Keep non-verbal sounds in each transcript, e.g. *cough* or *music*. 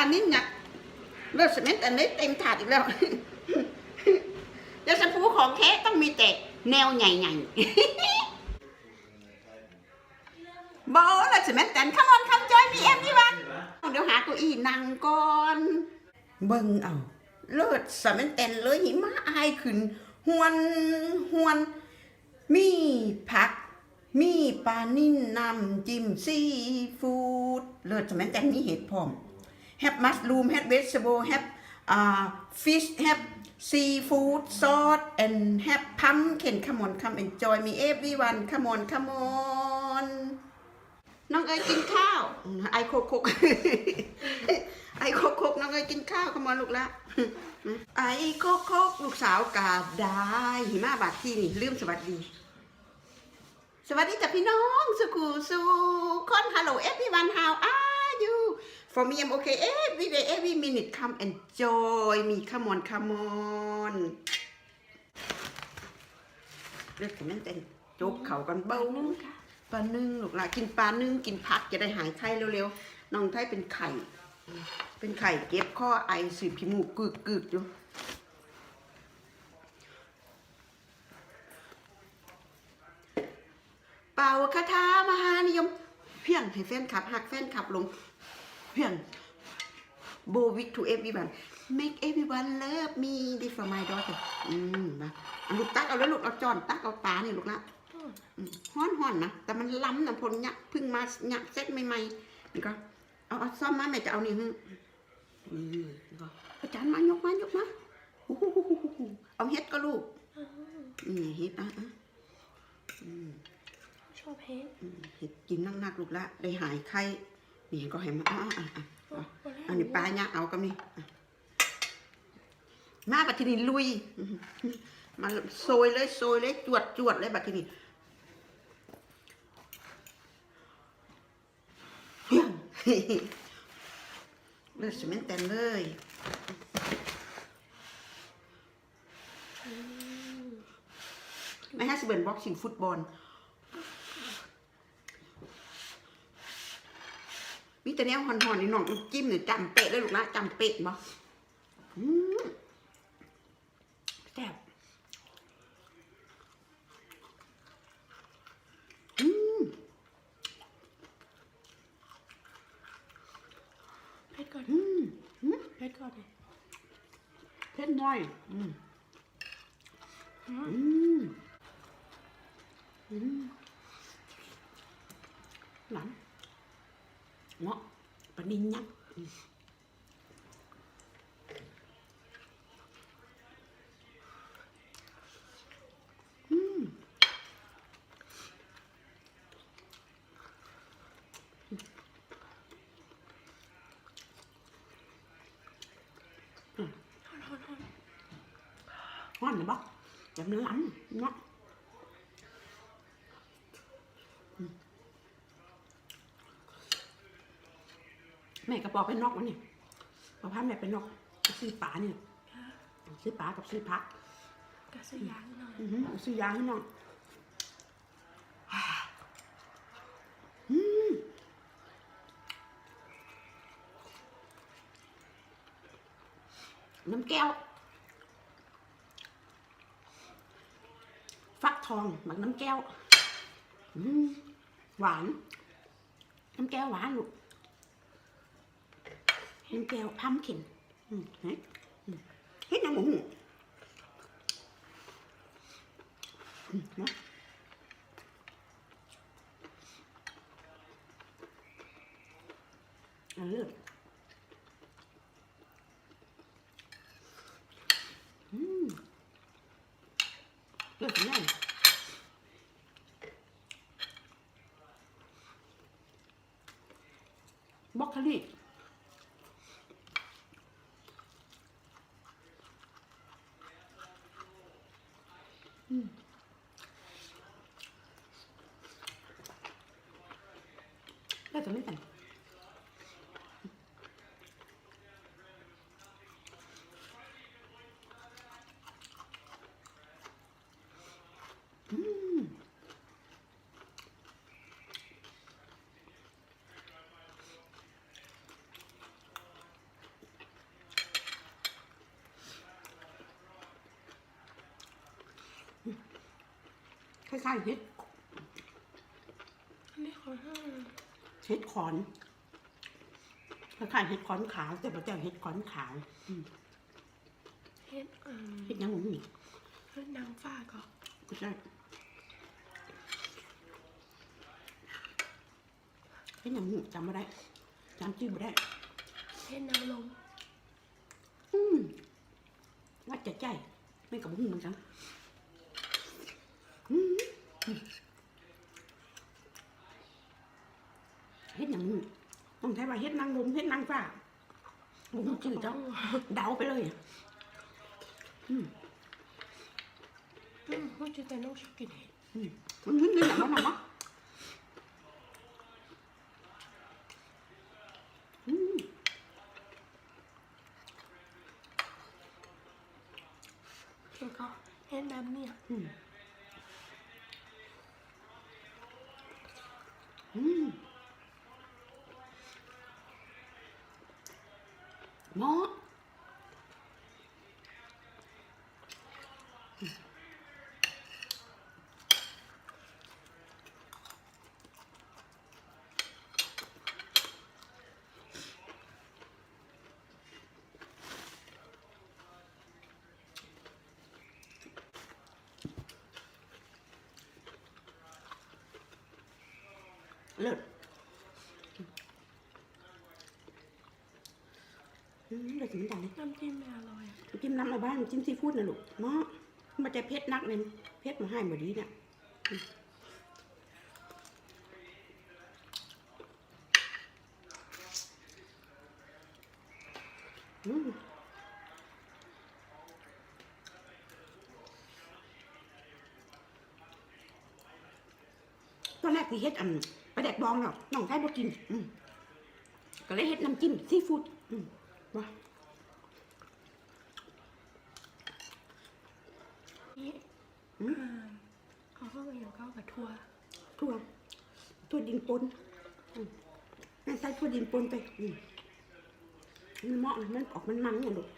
านิ่ยักเลือดสเม็ดอันนี้เต็มถาดอีกแล้วยาสพูของแท้ต้องมีแต่แนวใหญ่ๆบอแล้วสเม็ดกันขมอนคำจอยมีเอ็มยี่วันเดี๋ยวหาตัวอีนั่งก่อนเบิ่งเอาเลิศสมันเต็นเลยหิมะอายขึ้นหวนหวนมีผักมีปลานิ่นนำจิ้มซีฟู้ดเลิศสมันเต็นมีเห็ดพร้อม have mushroom have vegetable have uh, fish have seafood sauce and have pumpkin come on come enjoy me everyone come on come on น้องเอ๋ยกินข้าวไอโคกกไอโคกกน้องเอ๋ยกินข้าวขมอนลูกละไอโคกกลูกสาวกาบได้หิมะบาดที่นี่ลืมสวัสดี สวัสดีจ้ะพี่น้องสุกูสุคนฮัลโหลเอฟพี่วันฮาวอายู for me I'm okay every day every minute come enjoy me come on come on เลือกถึงนั่นเป็นจกเขากันเบ้าปลานึ่งลูกหลานกินปลานึ่งกินผักจะได้หายไข้เร็วๆน้องไทยเป็นไข่ เป็นไข่เก็บข้อไอสืบพิมูกกึกกึกๆอยู่เป่าคาถามหานิยม เพียงให้แฟนคลับหักแฟนคลับลง เพียง Bo wick to everyone make everyone love me this for my daughter อืมนะลูกตักเอาแล้วลูกเอาจอนตักเอาตานี่ลูกละอืมฮ้อนฮ้อนๆนะแต่มันล้ำนะพลยักเพึ่งมาหยักเซ็ตใหม่ๆนี่ก็เอาเอาซ่อมมาแม่จะเอานี่ฮึอืมนี่ก็อาจารย์มายกมายกมาอู้หูหูหูหูหูเอาเฮ็ดก็ลูกนี่เฮ็ดอะอะชอบเพชรอืมเฮ็ดกินนักๆลูกละได้หายไข้ นี่ก็ให้มาอะอะอะอันนี้ปลาเนี่ยเอาก็มีอ่มาบัดทีนี้ลุย มาโซยเลยโซยเลยจวดจวดเลยบัดทีนี้เฮี้ยงเลือดสเมนเต็มเลยไม่ให้สเบิร์นบ็อกซิ่งฟุตบอล มีแต่แนวหอนๆนี่น้องจิ้มเนี่ยจำเป๊ะเลยลูกนะจำเป๊ะบ่อืมแซ่บอืมเพชรก่อนอืมอืมเพชรก่อนเลยเผ็ดน้อย อืมอืมอืมหลังเนาะปลานินยักษ์อืมอืมฮ้อนหรือเปล่า จะมันล้ำเนาะอืมแม่กระบอกเป็นนกวะเนี่ยบอกพาแม่เป็นนกไปซื้อปลาเนี่ยซื้อปลากับซื้อพักกระสยางหน่อยอือหือซื้อยาให้น้องอืมน้ำแก้ว ฟัก ทองหมักน้ำแก้วหวาน น้ำแก้วหวานลูกน้ำแก้วพัมคินเฮ้ยน้ำหมูอืมเนะเอาเลือดอืมเลือดง่าจะไม่แต่งอืม ล้ายๆเห็ดอันนี้ของห้าเห็ดขอนคล้ายๆเห็ดขอนขาวแต่บ่แต่เห็ดขอนขาวอืมเฮ็ดอืมเห็ดหยังบ่มีเฮ็ดนางฟ้าก็ก็ใช่เห็ดหยังบ่จำไม่ได้จำชื่อไม่ได้เฮ็ดนางลมอืมว่าจะใจไม่กับบุ้งเหมือนกันอืม เฮ็ดอย่างนี้ต้องใช้ว่าเฮ็ดนางลมเฮ็ดนางฟ้าบุ้งจืดเจ้าเดาไปเลยอะอืมอืมพูดจริงแต่น้องชอบกินเห็ดอืมมันมึนๆแบบนั้นนะวะอืม แล้วก็เฮ็ดแบบเนี้ย อืมอืม หมอเลิศอืม เลิศจริงจังเลยน้ำจิ้มไม่อร่อยอะจิ้มน้ำอะไรบ้างจิ้มซีฟู้ดนะลูกเนาะมันจะเผ็ดนักเลยเผ็ดมาให้หมดดีเนี่ยอืมอืมตอนแรกพี่เฮ็ดอันปลาแดกบองหรอกน้องไทยบ่กินอืมก็เลยเฮ็ดน้ำจิ้มซีฟู้ดอื มว่านี่อืมอ่าเขาเข้าไปอย่างเข้ากับทัวร์ถั่วถั่วดินปนอืมแม่ใส่ถั่วดินปนไปอืมมันเหมาะนะมันออกมันมันเนี่ยลูก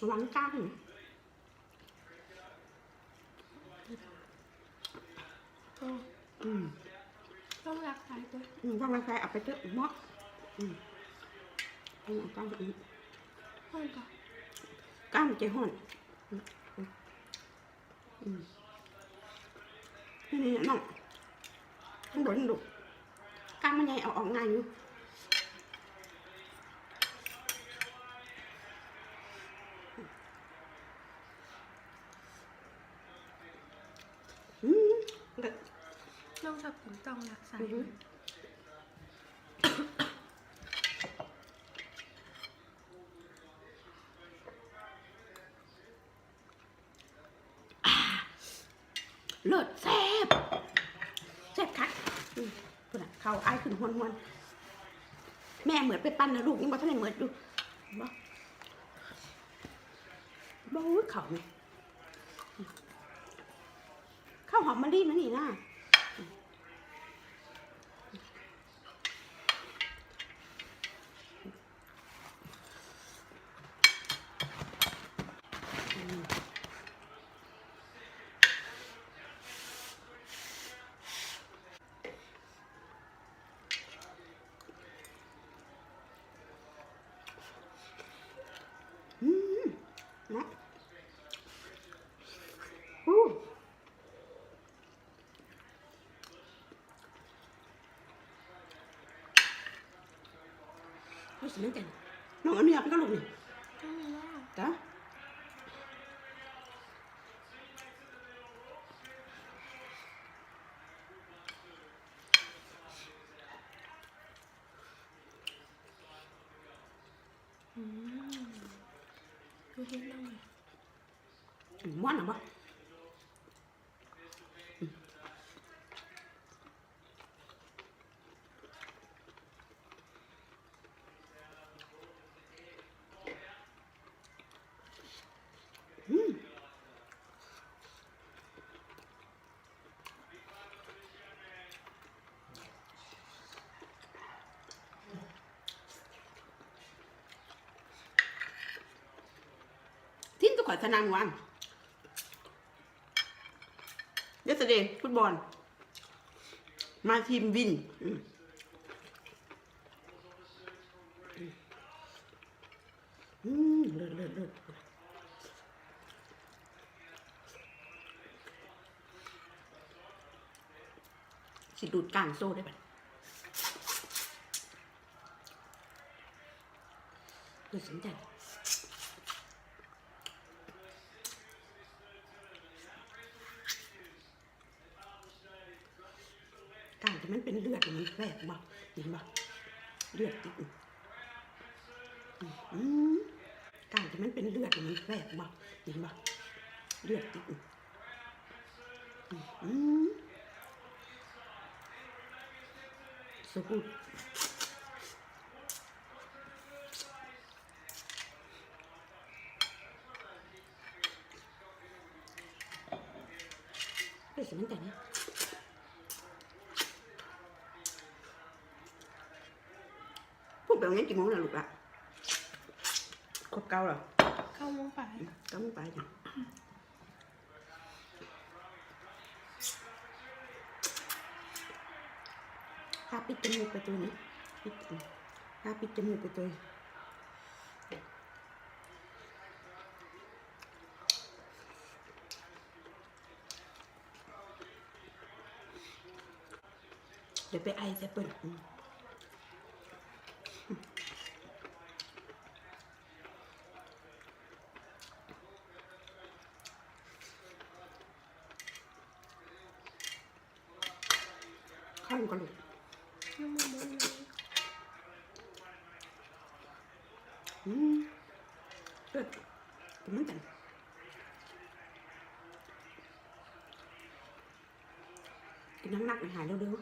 ระวังก้างนะ อืม อืมต้องรักษาตัวอืมวางราคาเอาไปเถอะเหมาะอืมเอาเอาก้างไปอีกห้องก็ก้างมันจะห่อนอืมอืมนี่นี่น้องต้องโดนลูกก้างมันใหญ่เอาออกง่ายอยู่ อืมเลิศ น้อง ชอบกินต้องรักษาอือฮึเลิศแซ่บแซ่บคักอืมคุณน่ะเขาอายขึ้นหวนหวนแม่เหมือนไปปั้นนะลูกยังบอกท่านไหนเหมือนดูบ่บ่อุ๊ยเขาเนี่ยข้าวหอมมะลินะนี่นะอืม นะอู้รู้สึกเหมือนกันน้องอันนี้เป็นกระโหลกนี่ ไม่มีแล้ว จ้ะ อืม ดูเฮ็ดน้องมันหรอม ขอสนามวันเยสเดย์ฟุตบอล มาทีมวินอืมเลิศเลิศเลิศสิดูดกลางโซ่ได้ปะดูสนใจ กลางแต่ มันเป็นเลือดมันแสบบ่เห็นบ่เลือดติดกางแต่มันเป็นเลือดมันแสบบ่เห็นบ่เลือดติดสกูดเฮ้ยสิมันแต่ เนี่ยพูดแบบนี้กี่โมงนะลูกละครบเก้าเหรอเข้าโมงไปเก้าโมงไปจ้ะพาปิดจมูกไปตัวนี้ปิดพาปิดจมูกไปตัวเดี๋ยวไปไอจะเปิดอืม ข้างก็ลูก ยังไม่หมดเลย อืมเลิศกินเหมือนกันกินน้ำหนักหายเร็ว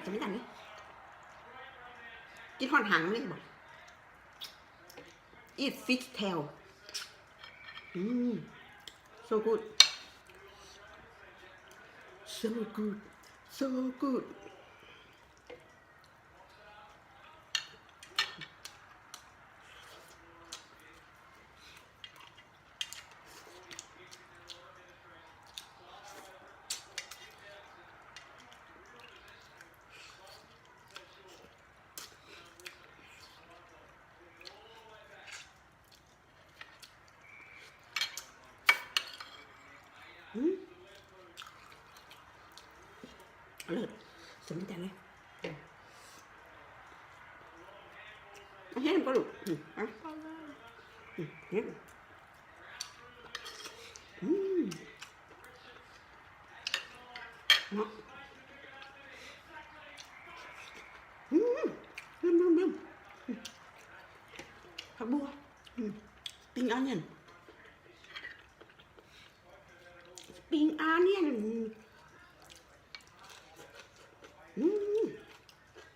ๆเลิศจะไม่กันนี่กินหอนหางเลยบอก eat fish tail อืม so good so good so good อืม เลิศสมใจเลยเอาให้มันก็ลูกอืมเอาเอาเลยอืมเนี่ยอืมเนาะอืมลืมลืมลืมอืมผักบัวอืมปิ้งอันเนี่ยปิ้งอาเนี่ยอืม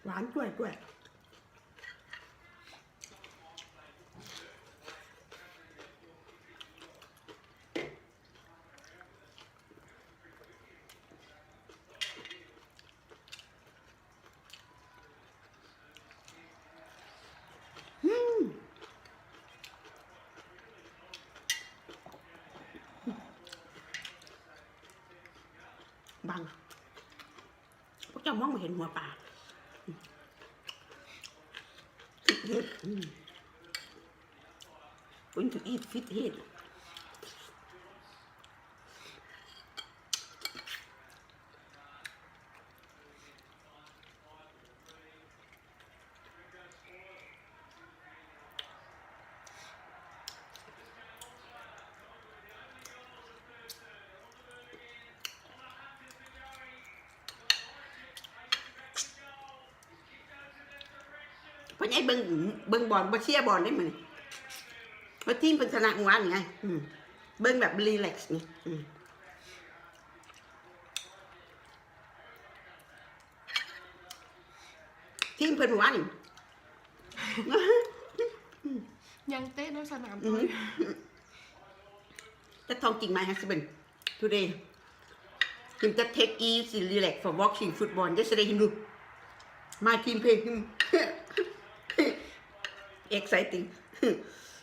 หวานกล้วยกล้วย *laughs* going to eat fit head เพราะไอ้เบิ้งเบิ้งบอลบ่เชียร์บอลได้มั้ยว่าทีมเป็นชนะงานไงอืมเบิ้งแบบรีแลกซ์ไงอืมทีมเพิ่นว่านี่ยังเต้นในสนามอืเลมย That talking my husband today. Him just take easy, relax for watching football. Yesterday him do. My team play him. Exciting. *laughs*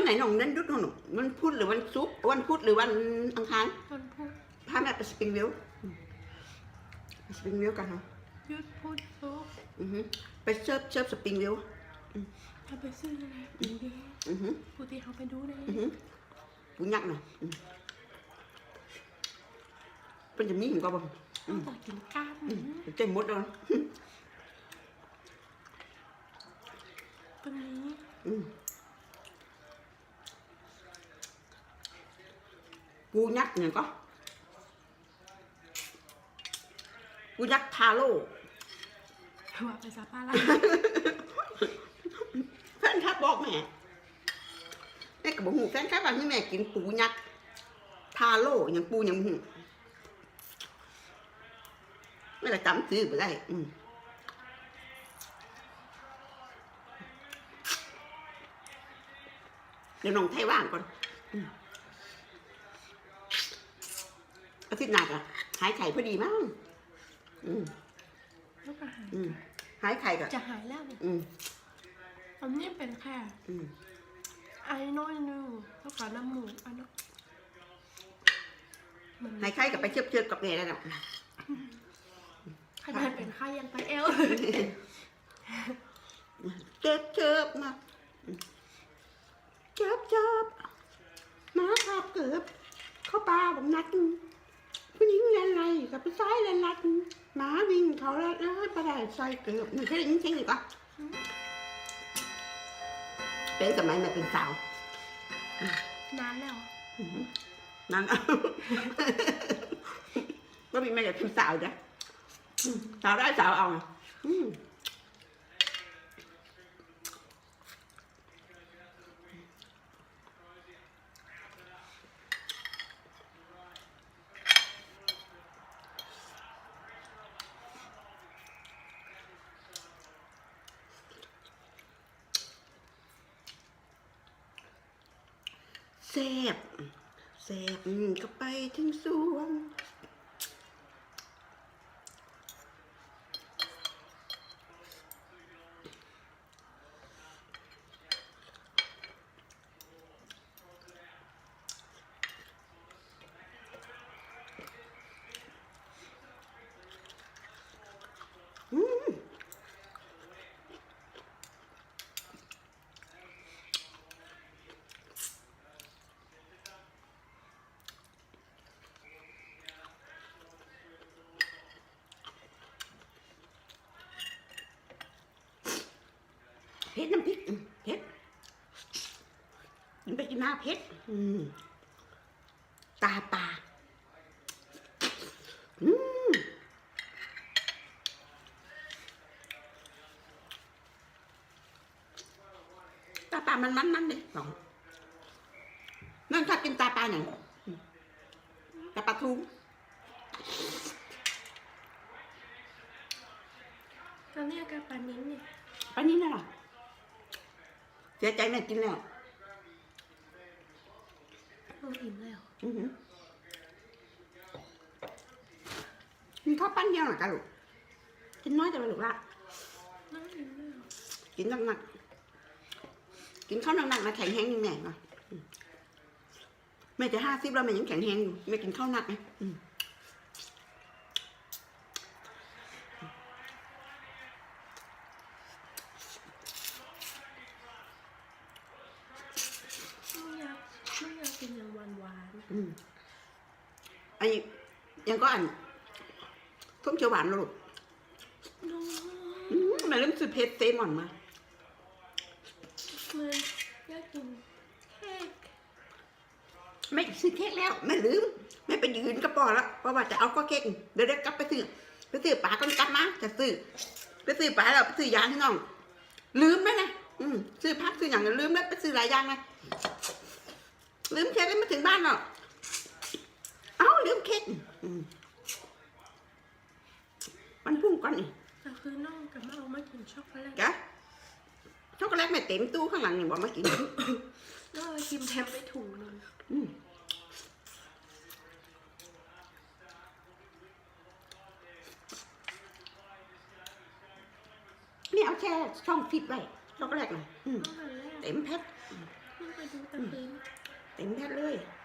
วันไหนหนองนั้นดุดหนองวันพุธหรือวันศุกร์วันพุธหรือวันอังคารวันพุธพาแม่ไปสปริงวิลไปสปริงวิลกันเนาะหยุดพุธศุกร์อือฮึไปเชิร์ฟเชิร์ฟสปริงวิลทำไปซื้ออะไรปูเด้อือฮึปูที่เขาไปดูเลยอือฮึปูยักษ์น่ะอืมเป็นจะมีเหมือนกันบ่ต้องต่อกินกล้ามอืมเต็มหมดเลยตรงนี้อืม ปูยักษ์เนี่ยก็ปูยักษ์ทาโร่ว่าไปซับอะไรแฟนคลับบอกแม่แม่ก็บอกหูแฟนคลับว่าที่แม่กินปูยักษ์ทาโร่อย่างปูอย่างหูไม่ได้จำซื้อไปได้ อืมเดี๋ยวน้องไทยว่างก่อน อืม อาทิตย์หนักอะหายไข่พอดีมั้งอืมแล้วก็หายอืมหายไข่ก่อนจะหายแล้วเนี่ยอืมอันนี้เป็นแค่อืมไอ้น้อยนึงแล้วก็น้ำหมูอันนั้นเหมือนหายไข่กับไปเชือบเชือบๆกับแม่ได้แล้วขนาดเป็นไข้ยังไปเอวเจ็บเจ็บมาเจ็บเจ็บมาขับเกือบเข้าป่าผมนัด ผู้หญิงเล่นไรกับผู้ชายเล่นรัดหมาวิ่งเขาแล้วเอ้ยประดายใส่เกือบนี่เคยได้ยินเสียงหรือเปล่าเป็นสมัยแม่เป็นสาวนานแล้วนั่นก็มีแม่อยากเป็นสาวจ้ะอืมสาวได้สาวเอาอืม แซบแซ่บก็ไปถึงสวงอืมเผ็ด น้ำพริกอืมเผ็ดมันไปกินหน้าเผ็ดอืมตาปลาอืมตาปลามันมันมันเลยสองนั่นชอบกินตาปลาอย่างอืมตาปลาทูตอนนี้อาการปานนี้เนี่ยปลานี้น่ะเหรอ เสียใจแม่กินแล้วเราอิ่มแล้วอือหือกินข้าวปั้นเดียวหน่อยกันลูกกินน้อยแต่ว่าลูกละเราอิ่มแล้วกินหนักๆกินข้าวหนักๆนะแข็งแห้งยังไงมาอืมแม่จะห้าสิบแล้วแม่ยังแข็งแห้งอยู่แม่กินข้าวหนักไหมอืมไม่อยากไม่อยากกินอย่างหวานหวาน อืมไอ้ยังก็อันส้ม เขียวหวานลูกน้องอืมแม่เริ่มซื้อเพชรเซมอนมามันอยากกินเค้กไม่ซื้อเค้กแล้วไม่ลืมไม่ไปยืนกระป๋อแล้วเพราะว่าจะเอาก็เค้กเดี๋ยวเดี๋ยวกลับไปซื้อไปซื้อปลาก่อนกลับมาจะซื้อไปซื้อปลาแล้วไปซื้อยาที่น้อง ลืมไหมนะอืมซื้อพักซื้ออย่างนั้นลืมแล้วไปซื้อหลายอย่างเลยลืมเค้กแล้วมาถึงบ้านหรอกเอ้าลืมเค้กอืม มันพุ่งก่อนนี่แต่คือน้องกับมาเอามากินช็อกโกแลตกะช็อกโกแลตไม่เต็มตู้ข้างหลังนี่บอกมากินแล้วเอากิมแทมไปถุงหนึงอืมนี่เอาแช่ช่องฟิตไว้ช็อกโกแลตหน่อยอืมตั้งแต่แรกเต็มแพ็คเพิ่งไปดูแต่คืน เต็มแพ็คเลยอ